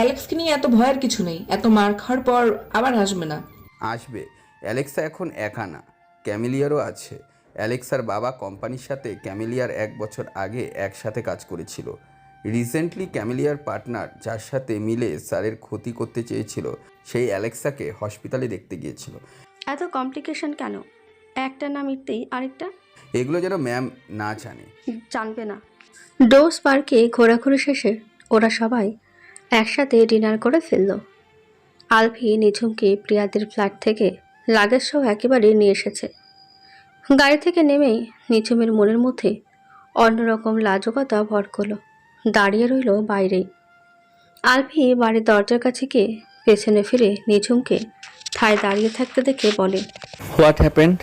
অ্যালেক্সকে নিয়ে এত ভয়ের কিছু নেই। এত মার খাওয়ার পর আবার আসবে না। আসবে। অ্যালেক্সা এখন একা না ক্যামিলিয়ারও আছে। অ্যালেক্সার বাবা কোম্পানির সাথে ক্যামিলিয়ার এক বছর আগে একসাথে কাজ করেছিল। রিসেন্টলি ক্যামিলিয়ার পার্টনার যার সাথে মিলে স্যারের ক্ষতি করতে চেয়েছিল সেই অ্যালেক্সাকে হসপিটালে দেখতে গিয়েছিল। এত কমপ্লিকেশন কেন? একটা না মিটতেই আরেকটা? এগুলো যেন ম্যাম না জানে। জানবে না। ডোস পার্কে ঘোরাঘুরি শেষে ওরা সবাই একসাথে ডিনার করে ফেলল। আলফি নিঝুমকে প্রিয়াদের ফ্ল্যাট থেকে লাগেজ সহ একেবারে নিয়ে এসেছে। গাড়ি থেকে নেমেই নিঝুমের মনের মধ্যে অন্যরকম লাজকতা ভর করল। দাঁড়িয়ে রইল বাইরেই। আলফি বাড়ির দরজার কাছে গিয়ে পেছনে ফিরে নিঝুমকে ঠায় দাঁড়িয়ে থাকতে দেখে বলে what happened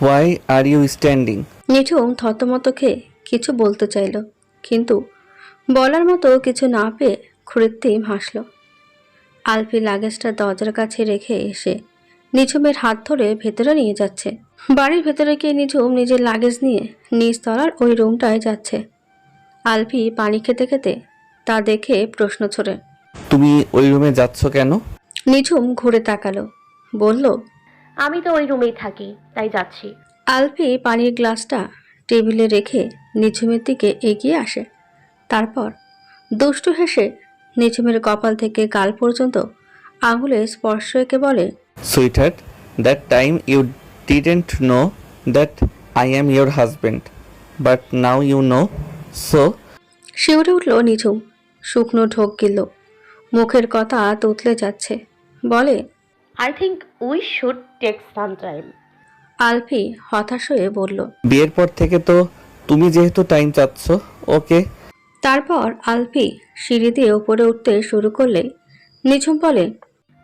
why are you standing Nijhum থতমত খেয়ে কিছু বলতে চাইল কিন্তু বলার মতো কিছু না পেয়ে কৃত্রিম হাসল আলফি লাগেজটা দরজার কাছে রেখে এসে নিঝুমের হাত ধরে ভেতরে নিয়ে যাচ্ছে। বাড়ির ভেতরে গিয়ে নিঝুম নিজের লাগেজ নিয়ে নিচ তলার ওই রুমটায় যাচ্ছে। আলফি পানি খেতে খেতে তা দেখে প্রশ্ন ছড়ে তুমি ওই রুমে যাচ্ছ কেন? নিঝুম ঘুরে তাকালো বলল আমি তো ওই রুমেই থাকি তাই যাচ্ছি। আলফি পানির গ্লাসটা টেবিলে রেখে নিঝুমের দিকে এগিয়ে আসে। তারপর দুষ্টু হেসে নিঝুমের কপাল থেকে গাল পর্যন্ত আঙুলে স্পর্শ একে বলে sweetheart that time you didn't know that I am your husband but now you know so শিউরে উঠল নিঝুম। শুকনো ঢোক গিল মুখের কথা তুতলে যাচ্ছে। বলে I think we should take some time Alfie হতাশ হয়ে বলল বিয়ের পর থেকে তো তুমি যেহেতু টাইম চাচ্ছ ওকে তারপর আলফি সিঁড়ি দিয়ে উপরে উঠতে শুরু করলে নিঝুম বলে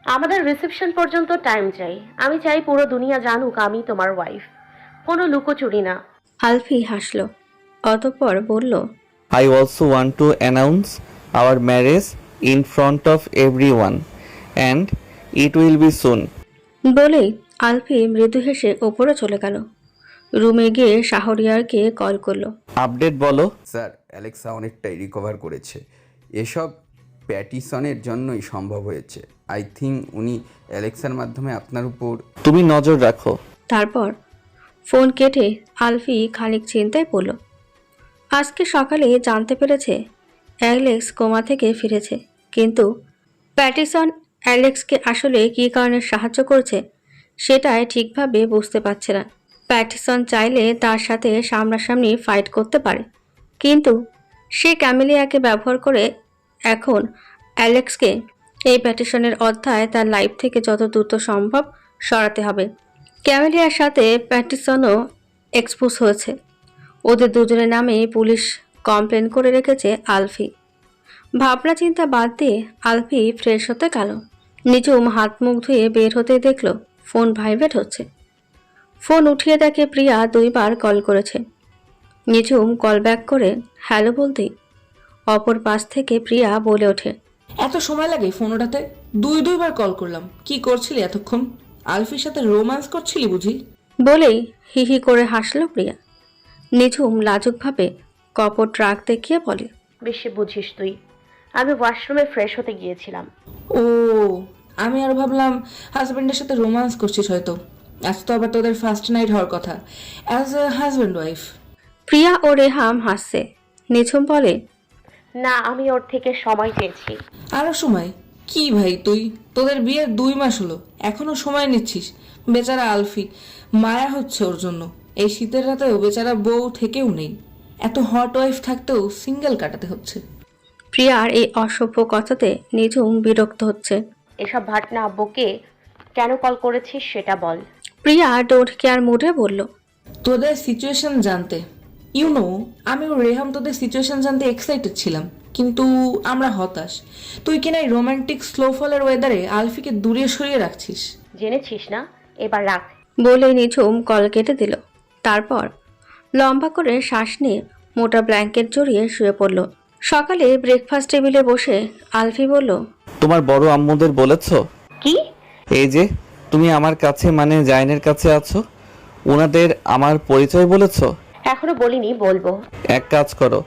আমাদের রিসেপশন পর্যন্ত টাইম চাই। আমি চাই পুরো দুনিয়া জানুক আমি তোমার ওয়াইফ। কোনো লুকোচুরি না। আলফি হাসল অতঃপর বলল I also want to announce our marriage in of everyone and it will be soon. বলেই আলফি মৃদু হেসে ওপরে চলে গেল। রুমে গিয়ে শাহরিয়ারকে কল করল। আপডেট বলো। স্যার অ্যালেক্সা অনেকটাই রিকভার করেছে। এসব প্যাটিসনের জন্যই সম্ভব হয়েছে। আই থিঙ্ক উনি অ্যালেক্সার মাধ্যমে আপনার উপর তুমি নজর রাখো। তারপর ফোন কেটে আলফি খানিক চিন্তায় পড়ল। আজকে সকালে জানতে পেরেছে অ্যালেক্স কোমা থেকে ফিরেছে। কিন্তু প্যাটিসন অ্যালেক্সকে আসলে কী কারণে সাহায্য করছে সেটাই ঠিকভাবে বুঝতে পারছে না। প্যাটিসন চাইলে তার সাথে সামনাসামনি ফাইট করতে পারে। কিন্তু সে ক্যামেলিয়াকে ব্যবহার করে এখন অ্যালেক্সকে এই প্যাটিশনের অধ্যায় তার লাইফ থেকে যত দ্রুত সম্ভব সরাতে হবে। ক্যামেলিয়ার সাথে প্যাটিসনও এক্সপোজ হয়েছে। ওদের দুজনের নামে পুলিশ কমপ্লেন করে রেখেছে আলফি। ভাবনা চিন্তা বাদ দিয়ে আলফি ফ্রেশ হতে গেল। নিজুম হাত মুখ ধুয়ে বের হতে দেখল ফোন ভাইব্রেট হচ্ছে। ফোন উঠিয়ে দেখে প্রিয়া দুইবার কল করেছে। নিঝুম কল ব্যাক করে হ্যালো বলতেই অপর পাশ থেকে প্রিয়া বলে ওঠে এত সময় লাগে ফোন ওঠাতে? দুই দুইবার কল করলাম। কি করছিলি এতক্ষণ? আলফির সাথে রোম্যান্স করছিলি বুঝি? বলেই হি হি করে হাসলো প্রিয়া। নিঝুম লাজুকভাবে কপট রাগ দেখিয়ে বলে বেশি বুঝিস তুই। আমি ওয়াশরুমে ফ্রেশ হতে গিয়েছিলাম। ও আমি আর ভাবলাম হাজব্যান্ডের সাথে রোম্যান্স করছিস হয়তো। আজ তো আবার তোদের ফার্স্ট নাইট হওয়ার কথা। As a husband wife Priya ও রেহাম হাসছে। নিঝুম বলে না আমি ওর থেকে সময় চেয়েছি। আরও সময়? কি ভাই তুই? তোদের বিয়ের দুই মাস হলো। এখনও সময় নিচ্ছিস? বেচারা আলফি মায়া হচ্ছে ওর জন্য। এই শীতের রাতেও বেচারা বউ থেকেও নেই। এত হট ওয়াইফ থাকতেও সিঙ্গেল কাটাতে হচ্ছে। প্রিয়ার এই অসভ্য কথাতে নিঝুম বিরক্ত হচ্ছে। এসব ভাটনা আব্বুকে কেন কল করেছিস সেটা বল। প্রিয়া ডোন্ট কেয়ার মুডে বলল তোদের সিচুয়েশন জানতে ইউ নো আমি ও রেহাম তোদের সিচুয়েশন জানতে এক্সাইটেড ছিলাম কিন্তু আমরা হতাশ। তুই কিনা এই রোমান্টিক স্লোফলের ওয়েদারে আলফিকে দূরে সরিয়ে রাখছিস? জেনেছিস না? এবার রাখ। বলে নিঝুম কল কেটে দিল। তারপর লম্বা করে শ্বাস নিয়ে মোটা ব্ল্যাঙ্কেট জড়িয়ে শুয়ে পড়ল। সকালে ব্রেকফাস্ট টেবিলে বসে আলফি বলল তোমার বড় আম্মুদের বলেছ? কি? এই যে তুমি আমার কাছে মানে জাইনের কাছে আছো? ওনাদের আমার পরিচয় বলেছ? এখনও বলিনি বলব। এক কাজ করো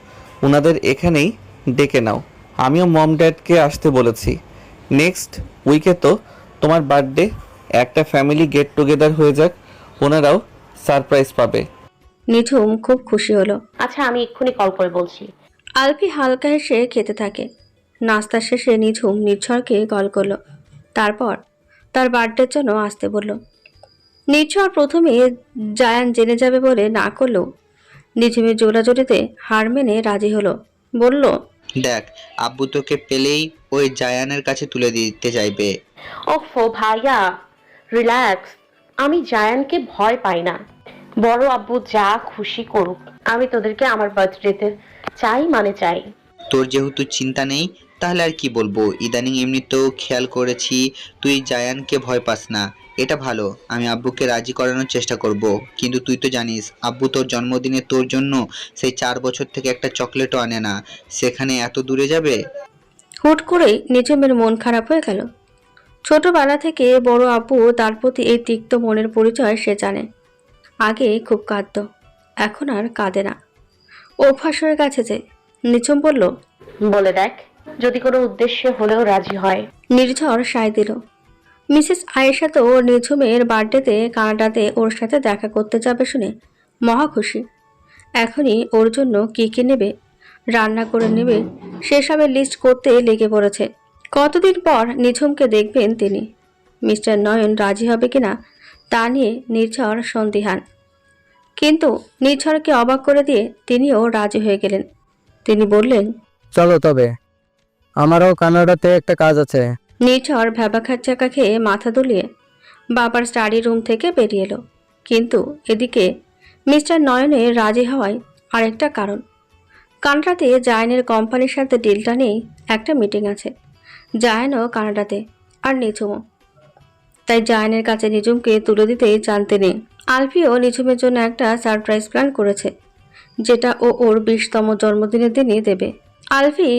ওনাদের এখানেই ডেকে নাও। আমিও মম ড্যাডকে আসতে বলেছি। নেক্সট উইকে তো তোমার বার্থডে একটা ফ্যামিলি গেট টুগেদার হয়ে যাক ওনারাও সারপ্রাইজ পাবে। নিঝুম খুব খুশি হলো। আচ্ছা আমি এক্ষুনি কল করে বলছি। আলফি হালকা হেসে খেতে থাকে। নাস্তা শেষে নিঝুম নির্ঝরকে কল করল। তারপর তার বার্থডের জন্য আসতে বলল। নির্ঝর প্রথমে জায়ান জেনে যাবে বলে না করলেও নিঝুমের জোড়াজোড়িতে হার মেনে রাজি হলো। বলল দেখ আব্বু তোকে পেলেই ওই জায়ানের কাছে তুলে দিতে চাইবে। ওফো ভাইয়া রিল্যাক্স। আমি জায়ানকে ভয় পাই না। বড় আব্বু যা খুশি করুক আমি তোদেরকে আমার বার্থডেতে চাই মানে চাই। তোর যেহেতু চিন্তা নেই তাহলে আর কি বলব? ইদানিং এমনিতেও খেয়াল করেছি তুই জায়ানকে ভয় পাস না। এটা ভালো আমি আব্বুকে রাজি করানোর চেষ্টা করব। কিন্তু তুই তো জানিস আব্বু তোর জন্মদিনে তোর জন্য সেই চার বছর থেকে একটা চকলেটও আনে না। সেখানে এত দূরে যাবে? হুট করেই নিঝুমের মন খারাপ হয়ে গেল। ছোটবেলা থেকে বড় আপু তার প্রতি এই তিক্ত মনের পরিচয় সে জানে। আগে খুব কাঁদত এখন আর কাঁদে না। অভ্যাস হয়ে গেছে যে নিচম বলল বলে দেখ যদি কোনো উদ্দেশ্যে হলেও রাজি হয়। নির্ঝর সায় দিল। মিসেস আয়েশা তো নিঝুমের বার্থডেতে কানাডাতে ওর সাথে দেখা করতে যাবে শুনে মহা খুশি। এখনই ওর জন্য কী কী নেবে, রান্না করে নেবে, সেসবের লিস্ট করতে লেগে পড়েছে। কতদিন পর নিঝুমকে দেখবেন তিনি। মিস্টার নয়ন রাজি হবে কিনা, তা নিয়ে নির্ঝর সন্দিহান। কিন্তু নির্ঝরকে অবাক করে দিয়ে তিনিও রাজি হয়ে গেলেন। তিনি বললেন, চলো তবে, আমারও কানাডাতে একটা কাজ আছে। নির্ঝর ভ্যাবা খাচ্চাকা খেয়ে মাথা দুলিয়ে বাবার স্টাডি রুম থেকে বেরিয়ে এলো। কিন্তু এদিকে মিস্টার নয়নে রাজি হওয়ায় আরেকটা কারণ। কানাডাতে জায়নের কোম্পানির সাথে ডিলটা নেই একটা মিটিং আছে। জায়নও কানাডাতে, আর নিঝুমও। তাই জায়নের কাছে নিঝুমকে তুলে দিতে জানতে নেই। আলফিও নিঝুমের জন্য একটা সারপ্রাইজ প্ল্যান করেছে, যেটা ও ওর বিশতম জন্মদিনের দিনই দেবে। আলফি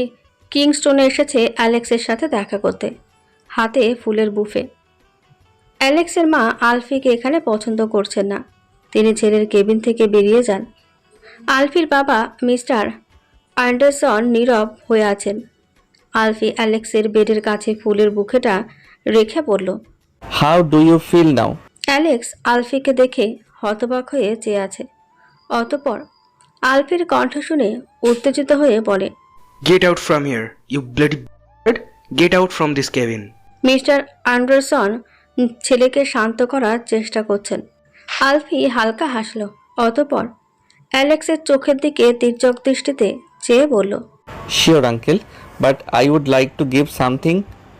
কিংস্টোনে এসেছে অ্যালেক্সের সাথে দেখা করতে। হাতে ফুলের বুফে। অ্যালেক্সের মা আলফিকে এখানে পছন্দ করছেন না। তিনি ছেলের কেবিন থেকে বেরিয়ে যান। আলফির বাবা মিস্টার অ্যান্ডারসন নীরব হয়ে আছেন। আলফি অ্যালেক্সের বেডের কাছে ফুলের বুকেটা রেখে পড়ল how do you feel now Alex আলফিকে দেখে হতবাক হয়ে চেয়ে আছে। অতপর আলফির কণ্ঠ শুনে উত্তেজিত হয়ে বলে get out from here bloody b****. Get out from this cabin. Mister Anderson ছেলেকে শান্ত করার চেষ্টা করছেন। আলফি হালকা হাসল। অতপর অ্যালেক্সের চোখের দিকে তির্যক দৃষ্টিতে চেয়ে বলল sure uncle but I would like to give something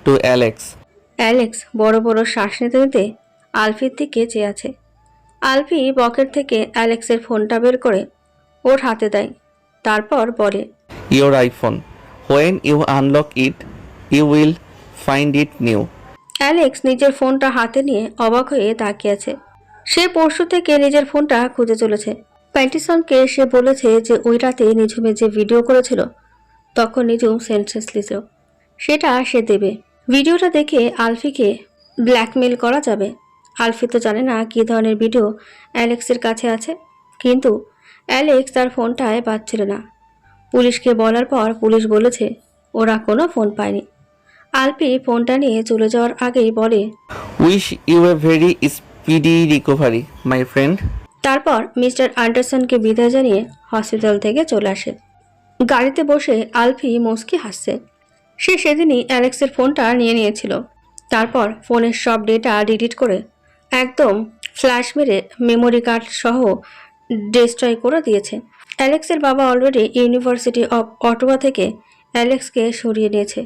to Alex Alex বড় বড় শ্বাস নিতে নিতে আলফির দিকে চেয়ে আছে। আলফি পকেট থেকে অ্যালেক্সের ফোনটা বের করে ওর হাতে দেয় তারপর বলে your iPhone when you unlock it you will find it new Alex নিজের ফোনটা হাতে নিয়ে অবাক হয়ে তাকিয়ে আছে। সে পরশু থেকে নিজের ফোনটা খুঁজে চলেছে প্যান্টিসনকে সে বলেছে যে ওই রাতে নিঝুমে যে ভিডিও করেছিল, তখন নিঝুম সেন্সেসলি ছিল সেটা সে দেবে। ভিডিওটা দেখে আলফিকে ব্ল্যাকমেল করা যাবে। আলফি তো জানে না কী ধরনের ভিডিও অ্যালেক্সের কাছে আছে। কিন্তু অ্যালেক্স তার ফোনটায় পাচ্ছিল না। পুলিশকে বলার পর পুলিশ বলেছে, ওরা কোনো ফোন পায়নি। আলপি ফোনটা নিয়ে চলে যাওয়ার আগেই বলে wish you a very speedy recovery my friend তারপর মিস্টার অ্যান্ডারসনকে বিদায় জানিয়ে হসপিটাল থেকে চলে আসে। গাড়িতে বসে আলফি মুস্কি হাসছে। সে সেদিনই অ্যালেক্সের ফোনটা নিয়ে নিয়েছিল। তারপর ফোনের সব ডেটা ডিলিট করে একদম ফ্ল্যাশ মেরে মেমোরি কার্ড সহ ডিস্ট্রয় করে দিয়েছে। অ্যালেক্সের বাবা অলরেডি ইউনিভার্সিটি অফ অটোয়া থেকে অ্যালেক্সকে সরিয়ে নিয়েছে।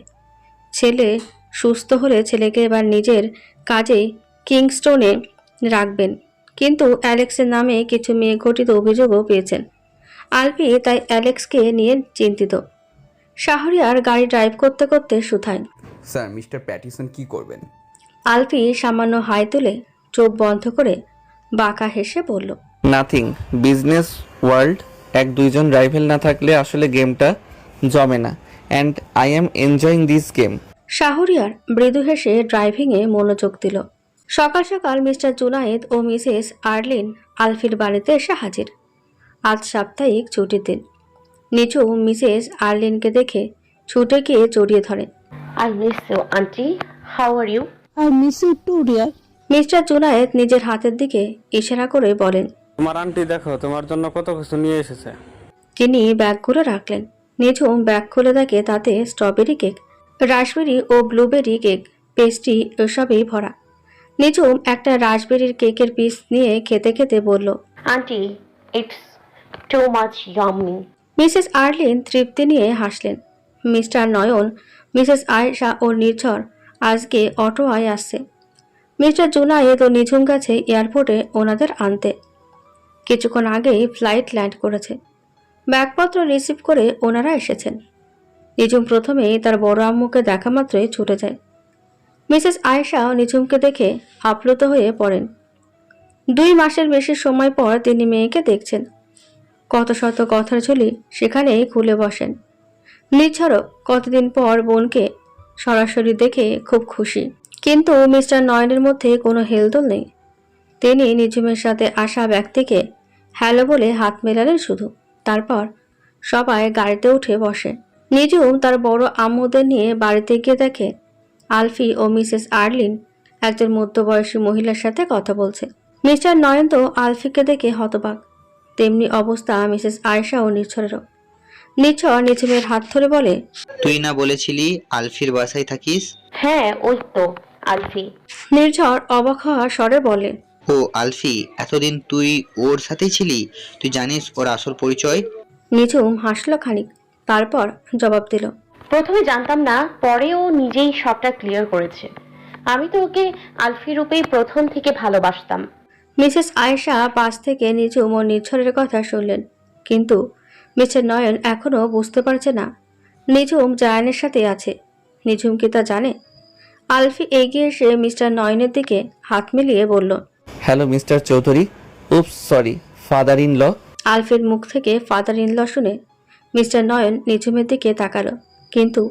ছেলে সুস্থ হলে ছেলেকে এবার নিজের কাজে কিংস্টোনে রাখবেন। কিন্তু অ্যালেক্সের নামে কিছু মেয়ে ঘটিত অভিযোগও পেয়েছেন। আলপি তাই অ্যালেক্সকে নিয়ে চিন্তিত। শাহরিয়ার গাড়ি ড্রাইভ করতে করতে সুথায় স্যার মিস্টার প্যাটিসন কি করবেন? আলপি সামান্য হাই তুলে চোখ বন্ধ করে বাঁকা হেসে বলল নাথিং বিজনেস ওয়ার্ল্ড এক দুইজন রাইভেল না থাকলে আসলে গেমটা জমে না। And I am enjoying this game Shahriar মৃদু হেসে ড্রাইভিংয়ে মনোযোগ দিল। সকাল সকাল মিস্টার জুনায়েদ ও মিসেস আর্লিন আলফির বাড়িতে এসে হাজির। আজ সাপ্তাহিক ছুটির দিন। নিচু মিসেস আর্লিনকে দেখে ছুটে গিয়ে জড়িয়ে ধরে। I miss you auntie how are you I miss you too, dear. Mister Junaid নিজের হাতের দিকে ইশারা করে বলেন। তোমার আন্টি দেখো তোমার জন্য কত কিছু নিয়ে এসেছে। তিনি ব্যাগগুলো রাখলেন। নিঝুম ব্যাগ খুলে দেখে তাতে স্ট্রবেরি কেক রাসবেরি ও ব্লুবেরি কেক পেস্ট্রি এসবেই ভরা। নিঝুম একটা রাসবেরির কেকের পিস নিয়ে খেতে খেতে বলল auntie it's too much yummy missus Arlene তৃপ্তি নিয়ে হাসলেন। মিস্টার নয়ন মিসেস আয়েশা ও নির্ঝর আজকে অটোয়ায় আসছে। মিস্টার জুনায়েদ ও নিঝুম গেছে এয়ারপোর্টে ওনাদের আনতে। কিছুক্ষণ আগেই ফ্লাইট ল্যান্ড করেছে। ব্যাগপত্র রিসিভ করে ওনারা এসেছেন। নিঝুম প্রথমে তার বড় আম্মুকে দেখা মাত্রই ছুটে যায়। মিসেস আয়েশাও নিঝুমকে দেখে আপ্লুত হয়ে পড়েন। দুই মাসের বেশি সময় পর তিনি মেয়েকে দেখছেন। কত শত কথার ঝুলি সেখানেই খুলে বসেন। নিঝরও কতদিন পর বোনকে সরাসরি দেখে খুব খুশি। কিন্তু মিস্টার নয়নের মধ্যে কোনো হেলদোল নেই। তিনি নিঝুমের সাথে আসা ব্যক্তিকে হ্যালো বলে হাত মেলালেন শুধু। তারপর সবাই গাড়িতে উঠে বসে। নিঝুম তার বড় আম্মুদের নিয়ে বাড়িতে গিয়ে দেখে আলফি ও মিসেস আর্লিন একজন মধ্যবয়সী মহিলার সাথে কথা বলছে। মিস্টার নয়ন তো আলফিকে দেখে হতবাক। তেমনি অবস্থা মিসেস আয়েশা ও নির্ঝরেরও নির্ঝর নিঝুমের হাত ধরে বলে তুই না বলেছিলি আলফির বাসায় থাকিস? হ্যাঁ ওই তো আলফি। নির্ঝর অবাক হওয়া স্বরে বলে ও আলফি এতদিন তুই ওর সাথেই ছিলি? তুই জানিস ওর আসল পরিচয়? নিঝুম হাসলো খানিক তারপর জবাব দিল প্রথমে জানতাম না পরে ও নিজেই সবটা ক্লিয়ার করেছে। আমি তো ওকে আলফি রূপেই প্রথম থেকে ভালোবাসতাম। মিসেস আয়েশা পাশ থেকে নিঝুম ও নির্ঝরের কথা শুনলেন কিন্তু মিস্টার নয়ন এখনও বুঝতে পারছে না নিঝুম জায়ানের সাথে আছে। নিঝুম কি তা জানে? আলফি এগিয়ে এসে মিস্টার নয়নের দিকে হাত মিলিয়ে বলল hello mister Chowdhury oops sorry father in law আলফির মুখ থেকে ফাদার ইনল শুনে মিস্টার নয়ন নিঝুমের দিকে তাকালো। কিন্তু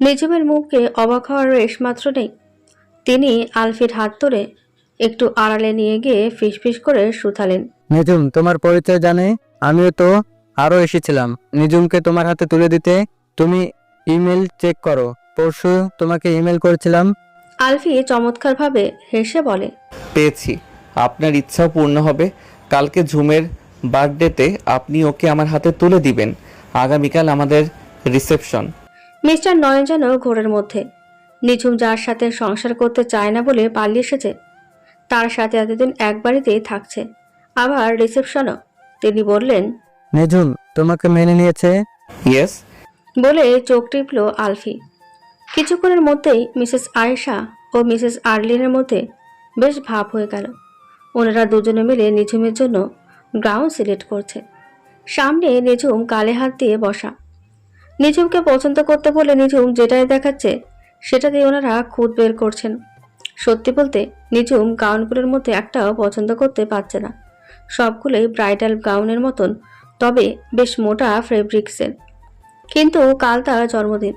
নিঝুমের মুখে অবাক হওয়ার রেশ মাত্র নেই। তিনি আলফির হাত ধরে একটু আড়ালে নিয়ে গিয়ে ফিসফিস করে শুথালেন নিজুম তোমার পরিচয় জানে? আমিও তো আরও এসেছিলাম। নিজুমকে তোমার হাতে তুলে দিতে তুমি ইমেল চেক করো। পরশু তোমাকে ইমেল করেছিলাম। আলফি চমৎকারভাবে হেসে বলে পেয়েছি। আপনার ইচ্ছাও পূর্ণ হবে। কালকে ঝুমের বার্থডেতে আপনি ওকে আমার হাতে তুলে দিবেন। আগামীকাল আমাদের রিসেপশন। মিস্টার নয়ন যেন ঘোরের মধ্যে। নিঝুম যার সাথে সংসার করতে চায় না বলে পালিয়ে এসেছে। তার সাথে এতদিন এক বাড়িতেই থাকছে। আবার রিসেপশনও। তিনি বললেন নিঝুম তোমাকে মেনে নিয়েছে? ইয়েস। বলে চোখ টিপল আলফি। কিছুক্ষণের মধ্যেই মিসেস আয়েশা ও মিসেস আর্লিনের মধ্যে বেশ ভাব হয়ে গেল। ওনারা দুজনে মিলে নিঝুমের জন্য গ্রাউন্ড সিলেক্ট করছে। সামনে নিঝুম কালে হাত দিয়ে বসা। নিঝুমকে পছন্দ করতে বলে নিঝুম যেটাই দেখাচ্ছে সেটা দিয়ে ওনারা খুদ বের করছেন। সত্যি বলতে, নিঝুম গাউনগুলোর মধ্যে একটাও পছন্দ করতে পারছে না। সবগুলোই ব্রাইডাল গাউনের মতন, তবে বেশ মোটা ফেব্রিক্সের। কিন্তু কাল তার জন্মদিন।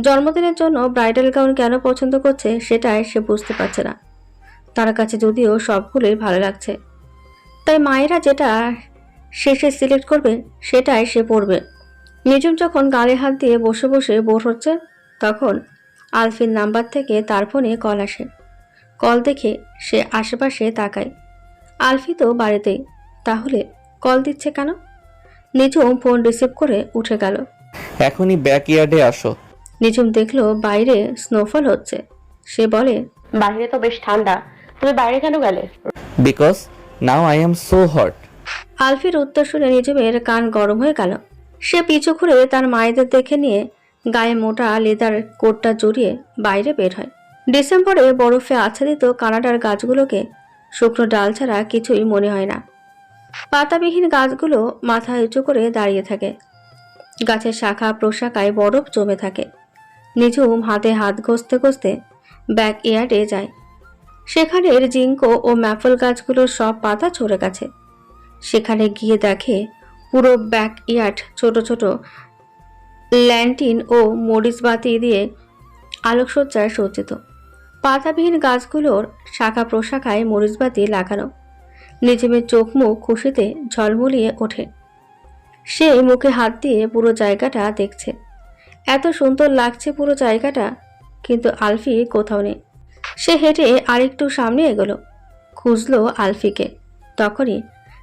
জন্মদিনের জন্য ব্রাইডাল গাউন কেন পছন্দ করছে, সেটাই সে বুঝতে পারছে না। তার কাছে যদিও সবগুলোই ভালো লাগছে। তাই মায়েরা যেটা শেষে সিলেক্ট করবে সেটাই সে পড়বে। নিজুম যখন গালে হাত দিয়ে বসে বসে বোর হচ্ছে তখন আলফির নাম্বার থেকে তার ফোনে কল আসে। কল দেখে সে আশেপাশে তাকায়। আলফি তো বাড়িতেই তাহলে কল দিচ্ছে কেন? নিজুম ফোন রিসিভ করে উঠে গেল। এখনই ব্যাক ইয়ার্ডে আসো। নিঝুম দেখল বাইরে স্নোফল হচ্ছে। সে বলে বাইরে তো বেশ ঠান্ডা। তুমি বাইরে কেন গেলে? Because now I am so hot আলফির উত্তর শুনে নিজুমের কান গরম হয়ে গেল। সে পিছু ঘুরে তার মায়েদের দেখে নিয়ে গায়ে মোটা লেদার কোটটা জড়িয়ে বাইরে বের হয়। ডিসেম্বরে বরফে আচ্ছাদিত কানাডার গাছগুলোকে শুকনো ডাল ছাড়া কিছুই মনে হয় না। পাতাবিহীন গাছগুলো মাথা উঁচু করে দাঁড়িয়ে থাকে। গাছের শাখা প্রশাখায় বরফ জমে থাকে। নিঝুম হাতে হাত ঘষতে ঘষতে ব্যাক ইয়ার্ডে যায়। সেখানের জিঙ্কো ও ম্যাপল গাছগুলোর সব পাতা ঝরে গেছে। সেখানে গিয়ে দেখে পুরো ব্যাক ইয়ার্ড ছোট ছোট ল্যান্টিন ও মরিচ বাতি দিয়ে আলোকসজ্জায় সজ্জিত। পাতাবিহীন গাছগুলোর শাখা প্রশাখায় মরিচবাতি লাগানো। নিজেমের চোখ মুখ খুশিতে ঝলমলিয়ে ওঠে। সে মুখে হাত দিয়ে পুরো জায়গাটা দেখছে। এত সুন্দর লাগছে পুরো জায়গাটা, কিন্তু আলফি কোথাও নেই। সে হেঁটে আরেকটু সামনে এগোলো। খুঁজলো আলফিকে। তখনই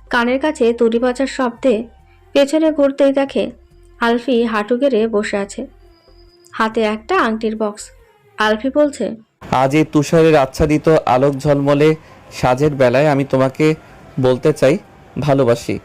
কানের কাছে তুড়ি বাজার শব্দে পেছনে ঘুরতেই দেখে আলফি হাঁটু গেড়ে বসে আছে। হাতে একটা আংটির বক্স। আলফি বলছে, আজ এই তুষারের আচ্ছাদিত আলোক ঝলমলে সাজের বেলায় আমি তোমাকে বলতে চাই ভালোবাসি।